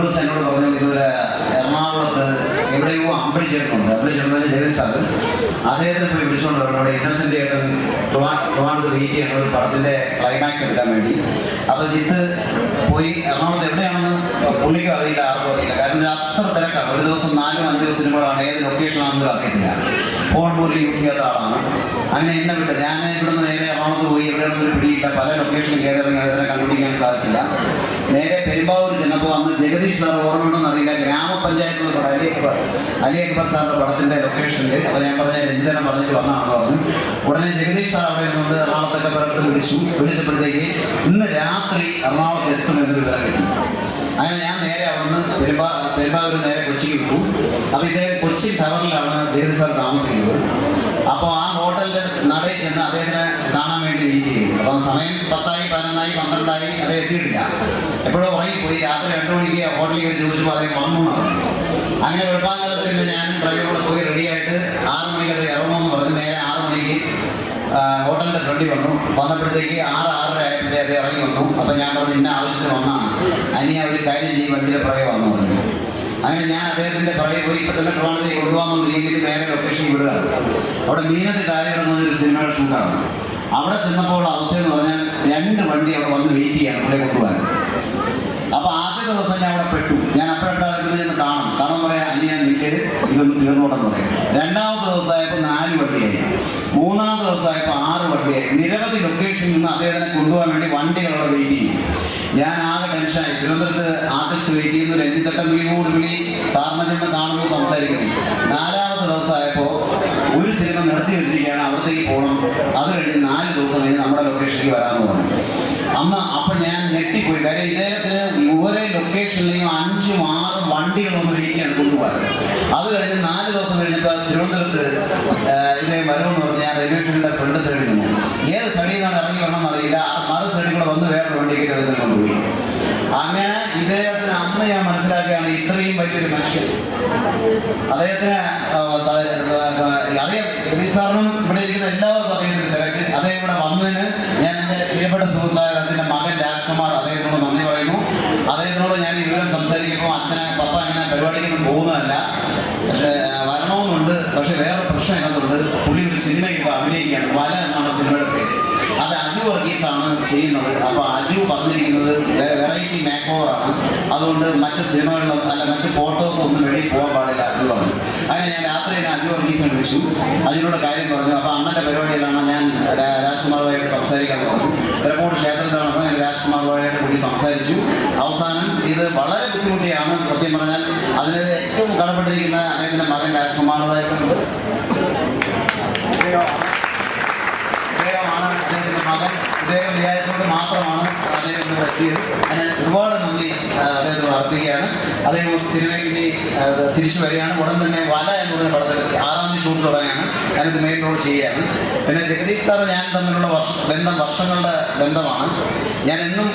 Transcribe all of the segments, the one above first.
ദിവസം എന്നോട് പറഞ്ഞു എറണാകുളത്ത് എവിടെയോ അമ്പളിച്ചേട്ടനുണ്ട് അമ്പളിച്ചേട്ടൻ ജഗതി സാറ് പോയി വിളിച്ചുകൊണ്ട് അവിടെ ഇന്നസെന്റ് ഏട്ടൻ ട്രിവാണ്ടത്ത് വെയിറ്റ് ചെയ്യണം. ഒരു ക്ലൈമാക്സ് എടുക്കാൻ വേണ്ടി. അപ്പോൾ ജിത്ത് പോയി എറണാകുളത്ത് എവിടെയാണെന്ന് പുള്ളിക്കും അറിയില്ല ആർക്കും അറിയില്ല. കാരണം അത്ര തിരക്കാണ്. ഒരു ദിവസം നാലും അഞ്ചോ സിനിമകളാണ് ഏത് ലൊക്കേഷനാണെന്നും അറിയത്തില്ല. ഫോൺ പോലും യൂസ് ചെയ്യാത്ത ആളാണ്. അങ്ങനെ എന്നെ വിട്ട് ഞാൻ ഇവിടുന്ന് നേരെ എറണാകുളത്ത് പോയി. എവിടെയാണെന്നൊരു പിടിയില്ല. പല ലൊക്കേഷനും കയറി ഇറങ്ങി. അതിനെ കണ്ടുപിടിക്കാൻ സാധിച്ചില്ല. നേരെ ജഗദീഷ് സാർ ഓർമ്മയുണ്ടോ അറിയില്ല. ഗ്രാമപഞ്ചായത്ത് എന്ന് പടം അലി അക്ബർ അലി അക്ബർ സാറിന്റെ പടത്തിന്റെ ലൊക്കേഷനിൽ അപ്പോൾ ഞാൻ പറഞ്ഞ രഞ്ജിതനെ പറഞ്ഞിട്ട് വന്നതാണെന്ന് പറഞ്ഞു. ഉടനെ ജഗദീഷ് സാർ അവിടെ നിന്നുകൊണ്ട് എറണാകുളത്തൊക്കെ പലയിടത്തും വിളിച്ചു വിളിച്ചപ്പോഴത്തേക്ക് ഇന്ന് രാത്രി എറണാകുളത്ത് എത്തുമെന്നൊരു വിവരം കിട്ടി. അങ്ങനെ ഞാൻ നേരെ അവിടുന്ന് പെരുമ്പാ പെരുമ്പാവൂർ നേരെ കൊച്ചിക്ക് വിട്ടു. അപ്പോൾ ഇതേ കൊച്ചി ടവറിലാണ് ജഗദീഷ് സാർ താമസിക്കുന്നത്. അപ്പോൾ ആ ഹോട്ടലിൽ നടയിൽ ചെന്ന് അദ്ദേഹത്തിനെ കാണാൻ വേണ്ടി അപ്പം സമയം പത്തായി പതിനൊന്നായി പന്ത്രണ്ടായി അത് എത്തിയിട്ടില്ല. എപ്പോഴും ഉറങ്ങിപ്പോയി. രാത്രി രണ്ടു മണിക്ക് ഹോട്ടലിൽ കയറി ചോദിച്ചപ്പോൾ അദ്ദേഹം വന്നു. അങ്ങനെ വെളുപ്പാങ്കാലത്ത് പിന്നെ ഞാൻ ഡ്രൈവറോട് പോയി റെഡിയായിട്ട് ആറ് മണിക്ക് അത് ഇറങ്ങുമെന്ന് പറഞ്ഞ്. നേരെ ആറ് മണിക്ക് ഹോട്ടലിന്റെ ഫ്രണ്ടിൽ വന്നു. വന്നപ്പോഴത്തേക്ക് ആറ് ആറര ആയപ്പോഴേ അത് ഇറങ്ങി വന്നു. അപ്പം ഞാൻ പറഞ്ഞു ഇന്ന ആവശ്യത്തിന് വന്നാണ് ആ ഒരു കാര്യം ചെയ്യും വണ്ടിയുടെ പുറകെ വന്നു പറഞ്ഞു. അങ്ങനെ ഞാൻ അദ്ദേഹത്തിന്റെ പുറകെ പോയി ഇപ്പൊ തന്നെ പ്രമാണത്തിൽ കൊണ്ടുപോകാമെന്ന രീതിയിൽ നേരെ ലൊക്കേഷൻ വിടുകയാണ് അവിടെ മീനത്തിൽ താഴെ ഒരു സിനിമയുടെ ഷൂട്ടാണ് അവിടെ ചെന്നപ്പോൾ അവസ്ഥ എന്ന് പറഞ്ഞാൽ രണ്ട് വണ്ടി അവിടെ വന്ന് വെയിറ്റ് ചെയ്യാണ് ഇവിടെ കൊണ്ടുപോകാൻ. അപ്പൊ ആദ്യ ദിവസം ഞാൻ അവിടെ പെട്ടു. ഞാൻ അപ്പോഴത്തെ ചെന്ന് കാണും. കാരണം പറയാം അനി ഞാൻ നിൽക്കരുത് ഇതൊന്ന് തീർന്നോട്ടെന്ന് പറയും. രണ്ടാമത്തെ ദിവസമായപ്പോൾ നാല് വണ്ടിയായി. മൂന്നാമത്തെ ദിവസമായപ്പോൾ ആറ് വണ്ടിയായി. നിരവധി ലൊക്കേഷനിൽ നിന്ന് അദ്ദേഹത്തിനെ കൊണ്ടുപോകാൻ വേണ്ടി വണ്ടികൾ അവിടെ വെയിറ്റ് ചെയ്യും. ഞാൻ ആകെ ടെൻഷനായി തിരുവനന്തപുരത്ത് ആർട്ടിസ്റ്റ് വെയിറ്റ് ചെയ്യുന്നു. രഞ്ജിത്തട്ടൻ കൂടി വിളി. സാറിനെ ചെന്ന് കാണുമ്പോൾ സംസാരിക്കുന്നു. നാലാമത്തെ ദിവസമായപ്പോൾ അവിടത്തേക്ക് പോകണം അത് കഴിഞ്ഞ് നാല് ദിവസം കഴിഞ്ഞ് നമ്മുടെ ലൊക്കേഷനിലേക്ക് വരാമെന്ന് പറഞ്ഞു. അന്ന് അപ്പം ഞാൻ ഞെട്ടിപ്പോയി. കാര്യം ഇദ്ദേഹത്തിന് ഓരോ ലൊക്കേഷനിലെയും അഞ്ചും ആറും വണ്ടികൾ ഒന്ന് വെയിറ്റാണ് കൊണ്ടുപോകാൻ അത് കഴിഞ്ഞ് നാല് ദിവസം കഴിഞ്ഞപ്പോൾ തിരുവനന്തപുരത്ത് ഇദ്ദേഹം വരുമെന്ന് പറഞ്ഞ് ഞാൻ റെയിൽവേ സ്റ്റേഷന്റെ ഫ്രണ്ട് സൈഡിൽ നിന്നു. ഏത് സൈഡിൽ നിന്നാണ് ഇറങ്ങി വരണമെന്ന് അറിയില്ല. ആ മറു സൈഡിൽ കൂടെ വന്ന് വേറൊരു വണ്ടി കയറ്റി കൊണ്ടുപോയി. അങ്ങനെ ഇദ്ദേഹത്തിന് അന്ന് ഞാൻ മനസ്സിലാക്കുകയാണ് ഇത്രയും വലിയൊരു മനുഷ്യൻ. അദ്ദേഹത്തിന് അറിയാം സാറിനും ഇവിടെ ഇരിക്കുന്ന എല്ലാവർക്കും അദ്ദേഹത്തിന് തിരക്ക് അദ്ദേഹം ഇവിടെ വന്നതിന് ഞാൻ എന്റെ പ്രിയപ്പെട്ട സുഹൃത്തായ അതിന്റെ മകൻ രാജ്കുമാർ അദ്ദേഹത്തിനോട് നന്ദി പറയുന്നു. അദ്ദേഹത്തിനോട് ഞാൻ ഇവിടെ സംസാരിക്കുമ്പോൾ അച്ഛനെ പപ്പ അങ്ങനെ പരിപാടിക്കൊന്നും പോകുന്നതല്ല. പക്ഷേ വരണമെന്നുണ്ട്. പക്ഷേ വേറെ പ്രശ്നം എന്നതുണ്ട് പുള്ളി ഒരു സിനിമ ഇപ്പോൾ അഭിനയിക്കുകയാണ്. വല എന്നാണ് സിനിമയുടെ വർഗീസ് ആണ് ചെയ്യുന്നത്. അപ്പോൾ അജു പറഞ്ഞിരിക്കുന്നത് വെറൈറ്റി മേക്ക് ആണ്. അതുകൊണ്ട് മറ്റ് സിനിമകളിലും അല്ല മറ്റ് ഫോട്ടോസ് ഒന്നും വെളിയിൽ പോകാൻ പാടില്ല എന്ന് പറഞ്ഞു. അങ്ങനെ ഞാൻ രാത്രി തന്നെ അജു വർഗീസിനെ വിളിച്ചു. അജുനോട് കാര്യം പറഞ്ഞു. അപ്പോൾ അമ്മന്റെ പരിപാടിയിലാണ് ഞാൻ രാ- രാജ്കുമാറുമായിട്ട് സംസാരിക്കാൻ പറഞ്ഞു തിരക്കോട് ക്ഷേത്രത്തിലാണ് ഞാൻ രാജ്കുമാറുമായിട്ട് കൂടി സംസാരിച്ചു. അവസാനം ഇത് വളരെ ബുദ്ധിമുട്ടിയാണ്. സത്യം പറഞ്ഞാൽ അതിന് ഏറ്റവും കടപ്പെട്ടിരിക്കുന്ന അദ്ദേഹത്തിന്റെ മകൻ രാജ്കുമാറുമായിട്ടുണ്ട് അദ്ദേഹമാണ് അദ്ദേഹത്തിന്റെ മകൻ. ഇദ്ദേഹം വിചാരിച്ചുകൊണ്ട് മാത്രമാണ് അദ്ദേഹം പറ്റിയത്. അതിന് ഒരുപാട് നന്ദി അദ്ദേഹത്തിന് അർപ്പിക്കുകയാണ്. അദ്ദേഹം സിനിമയ്ക്ക് ഇനി ആ, തിരിച്ചു വരികയാണ്. ഉടൻ തന്നെ വല എന്ന് പറയുന്ന പടത്തിൽ ആറാം തീയതി ഷൂട്ട് തുടങ്ങിയാണ് ഞാനിത് മെയിൻ റോൾ ചെയ്യുകയാണ്. പിന്നെ ജഗദീഷ് സാറ് ഞാൻ തമ്മിലുള്ള വർഷ ബന്ധം വർഷങ്ങളുടെ ബന്ധമാണ്. ഞാൻ എന്നും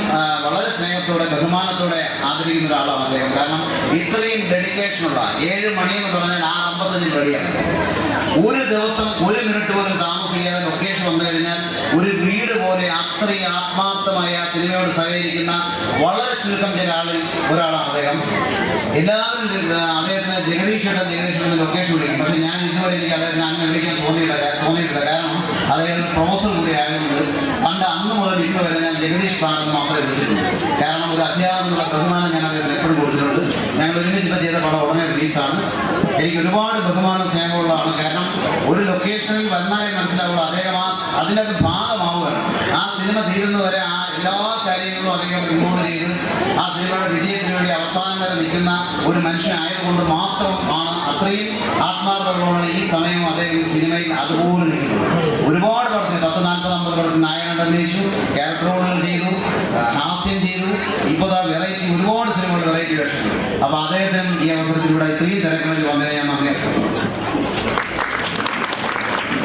വളരെ സ്നേഹത്തോടെ ബഹുമാനത്തോടെ ആദരിക്കുന്ന ഒരാളാണ് അദ്ദേഹം. കാരണം ഇത്രയും ഡെഡിക്കേഷനുള്ള ഏഴ് മണി എന്ന് പറഞ്ഞാൽ ആറ് അമ്പത്തഞ്ച് റെഡിയാണ് ഒരു ദിവസം ഒരു മിനിറ്റ് പോലും താമസിക്കാതെ ലൊക്കേഷൻ വന്നു കഴിഞ്ഞാൽ ഒരു വീട് പോലെ അത്രയും ആത്മാർത്ഥമായ ആ സിനിമയോട് സഹകരിക്കുന്ന വളരെ ചുരുക്കം ചില ആളിൽ ഒരാളാണ് അദ്ദേഹം. എല്ലാവരും അദ്ദേഹത്തിന് ജഗദീഷ് ജഗദീഷേട്ടൻ ലൊക്കേഷൻ വിളിക്കും പക്ഷെ ഞാൻ ഇതുവരെ എനിക്ക് അദ്ദേഹത്തിന് അങ്ങനെ വിളിക്കാൻ തോന്നിയിട്ടില്ല തോന്നിയിട്ടില്ല. കാരണം അദ്ദേഹം പ്രൊഫസർ കൂടി ആയതുകൊണ്ട് പണ്ട് അന്ന് മുതൽ ഇന്ന് വരെ ഞാൻ ജഗദീഷ് സാറിന് മാത്രമേ വിളിച്ചിട്ടുള്ളൂ കാരണം ഒരു അധ്യാപകനുള്ള ബഹുമാനം ഞാൻ അദ്ദേഹത്തിന് എപ്പോഴും കൊടുത്തിട്ടുണ്ട്. ഞങ്ങൾ ഒരുമിച്ച് ചെയ്ത പടം ഉടനെ റിലീസാണ് എനിക്ക് ഒരുപാട് ബഹുമാനം സ്നേഹമുള്ളതാണ് കാരണം ഒരു ലൊക്കേഷനിൽ വന്നാലേ മനസ്സിലാവുള്ളൂ അദ്ദേഹം അതിനകത്ത് ഭാഗമാവുകയാണ്. സിനിമ തീരുന്നവരെ ആ എല്ലാ കാര്യങ്ങളും അദ്ദേഹം ഇൻവോൾവ് ചെയ്ത് ആ സിനിമയുടെ വിജയത്തിന് വേണ്ടി അവസാനം വരെ നിൽക്കുന്ന ഒരു മനുഷ്യനായതുകൊണ്ട് മാത്രം ആണ് അത്രയും ആത്മാർത്ഥമാണ് ഈ സമയം അദ്ദേഹം സിനിമയിൽ അതുപോലെ നിൽക്കുന്നത്. ഒരുപാട് പറഞ്ഞു. പത്ത് നാൽപ്പത് അമ്പത് പേർക്ക് നായകൻ അഭിനയിച്ചു ക്യാരക്ടർ റോളുകൾ ചെയ്തു ഹാസ്യം ചെയ്തു. ഇപ്പോൾ വെറൈറ്റി ഒരുപാട് സിനിമകൾ വെറൈറ്റി വേഷം അപ്പോൾ അദ്ദേഹത്തിന് ഈ അവസരത്തിലൂടെ ഇത്രയും തിരക്കുകളിൽ വന്നതിനെ ഞാൻ നന്ദി